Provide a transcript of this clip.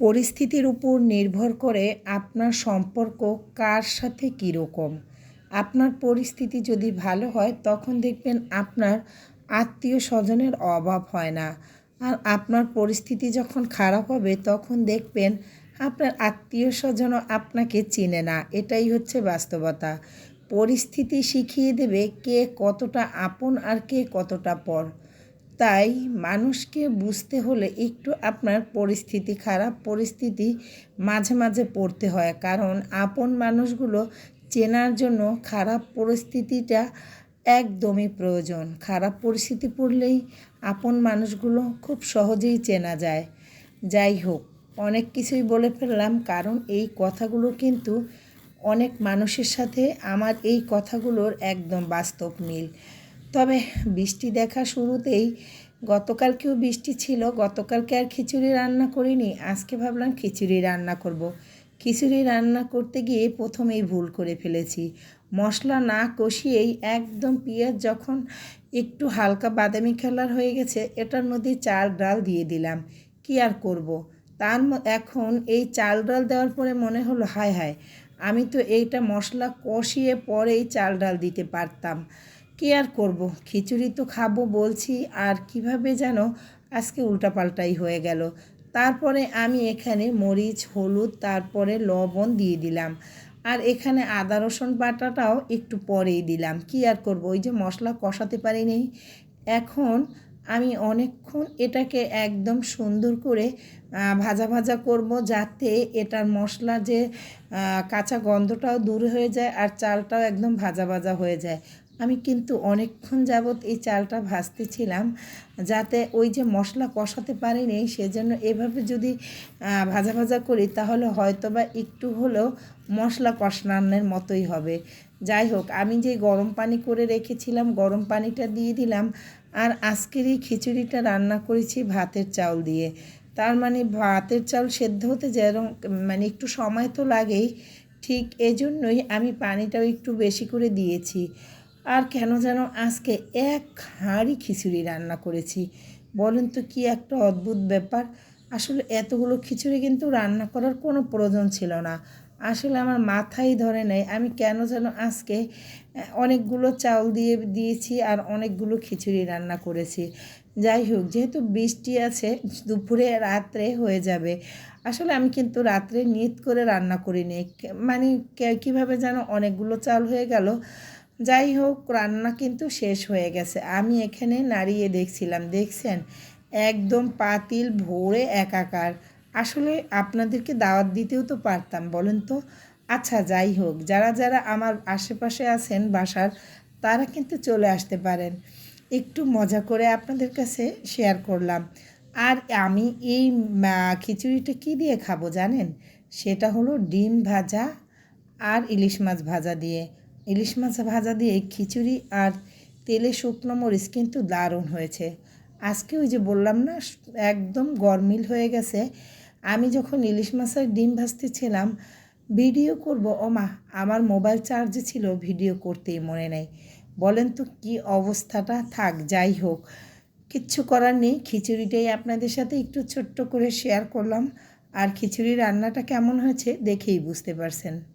পরিস্থিতির উপর নির্ভর করে আপনার সম্পর্ক কার সাথে কীরকম। আপনার পরিস্থিতি যদি ভালো হয়, তখন দেখবেন আপনার আত্মীয় স্বজনের অভাব হয় না। আর আপনার পরিস্থিতি যখন খারাপ হবে, তখন দেখবেন আপনার আত্মীয় স্বজনও আপনাকে চিনে না। এটাই হচ্ছে বাস্তবতা। পরিস্থিতি শিখিয়ে দেবে কে কতটা আপন আর কে কতটা পর। তাই মানুষকে বুঝতে হলে একটু আপনার পরিস্থিতি খারাপ পরিস্থিতি মাঝে মাঝে পড়তে হয়। কারণ আপন মানুষগুলো চেনার জন্য খারাপ পরিস্থিতিটা একদমই প্রয়োজন। খারাপ পরিস্থিতি পড়লেই আপন মানুষগুলো খুব সহজেই চেনা যায়। যাই হোক, অনেক কিছুই বলে ফেললাম, কারণ এই কথাগুলো কিন্তু অনেক মানুষের সাথে আমার এই কথাগুলোর একদম বাস্তব মিল। তবে বৃষ্টি দেখা শুরুতেই গতকালকেও বৃষ্টি ছিল, গতকালকে আর খিচুড়ি রান্না করিনি, আজকে ভাবলাম খিচুড়ি রান্না করব। খিচুড়ি রান্না করতে গিয়ে প্রথমেই ভুল করে ফেলেছি মশলা না কষিয়েই একদম পেঁয়াজ যখন একটু হালকা বাদামি কালার হয়ে গেছে এটার মধ্যে চাল ডাল দিয়ে দিলাম কি আর করব। তার এখন এই চাল ডাল দেওয়ার পরে মনে হলো, হায় হায়, আমি তো এইটা মশলা কষিয়ে পরেই চাল ডাল দিতে পারতাম কি আর করব? খিচুড়ি তো খাব বলছি, আর কীভাবে যেন আজকে উল্টাপাল্টাই হয়ে গেল। তারপরে আমি এখানে মরিচ, হলুদ, তারপরে লবণ দিয়ে দিলাম। আর এখানে আদা, রসুন বাটাটাও একটু পরেই দিলাম। কি আর করব? ওই যে মশলা কষাতে পারিনি। এখন আমি অনেকক্ষণ এটাকে একদম সুন্দর করে ভাজা ভাজা করব যাতে এটার মশলা যে কাঁচা গন্ধটাও দূর হয়ে যায় আর চালটাও একদম ভাজা ভাজা হয়ে যায়। আমি কিন্তু অনেকক্ষণ যাবৎ এই চালটা ভাজতেছিলাম, যাতে ওই যে মশলা কষাতে পারিনি, সেজন্য এভাবে যদি ভাজা ভাজা করি, তাহলে হয়তো বা একটু হলেও মশলা কষানোর মতোই হবে। যাই হোক, আমি যে গরম পানি করে রেখেছিলাম, গরম পানিটা দিয়ে দিলাম, আর আজকের এই খিচুড়িটা রান্না করেছি ভাতের চাউল দিয়ে। তার মানে ভাতের চাল সেদ্ধ হতে যেরকম মানে একটু সময় তো লাগেই, ঠিক এজন্যই আমি পানিটাও একটু বেশি করে দিয়েছি। আর কেন যেন আজকে এক হাঁড়ি খিচুড়ি রান্না করেছি। বলেন তো কি একটা অদ্ভুত ব্যাপার। আসলে এতগুলো খিচুড়ি কিন্তু রান্না করার কোনো প্রয়োজন ছিল না। আসলে আমার মাথাই ধরে নেই, আমি কেন যেন আজকে অনেকগুলো চাউল দিয়ে দিয়েছি আর অনেকগুলো খিচুড়ি রান্না করেছি। যাই হোক, যেহেতু বৃষ্টি আছে, দুপুরে রাত্রে হয়ে যাবে। আসলে আমি কিন্তু রাত্রে নিত করে রান্না করিনি। মানে কীভাবে যেন অনেকগুলো চাল হয়ে গেল। যাই হোক রান্না কিন্তু শেষ হয়ে গেছে। আমি এখানে নাড়িয়ে দেখছিলাম, দেখছেন? একদম পাতিল, ভরে একাকার। আসলে আপনাদেরকে দাওয়াত দিতেও তো পারতাম, বলেন তো? আচ্ছা যাই হোক যারা যারা আমার আশেপাশে আছেন বাসার, তারা কিন্তু চলে আসতে পারেন। একটু মজা করে আপনাদের কাছে শেয়ার করলাম। আর আমি এই খিচুড়িটা কি দিয়ে খাব জানেন? সেটা হলো ডিম ভাজা আর ইলিশ মাছ ভাজা দিয়ে। ইলিশ মাছ ভাজা দিয়ে খিচুড়ি আর তেলে শুকনো মরিচ কিন্তু দারুণ হয়েছে। আজকে ওই যে বললাম না, একদম গরমিল হয়ে গেছে। আমি যখন ইলিশ মাছের ডিম ভাজতেছিলাম, ভিডিও করব ও মা আমার মোবাইল চার্জে ছিল, ভিডিও করতেই মনে নেই। বলেন তো কি অবস্থাটা, থাক, যাই হোক। কিচ্ছু করার নেই, খিচুড়িটাই আপনাদের সাথে একটু ছোট্ট করে শেয়ার করলাম। আর খিচুড়ি রান্নাটা কেমন হয়েছে, দেখেই বুঝতে পারছেন।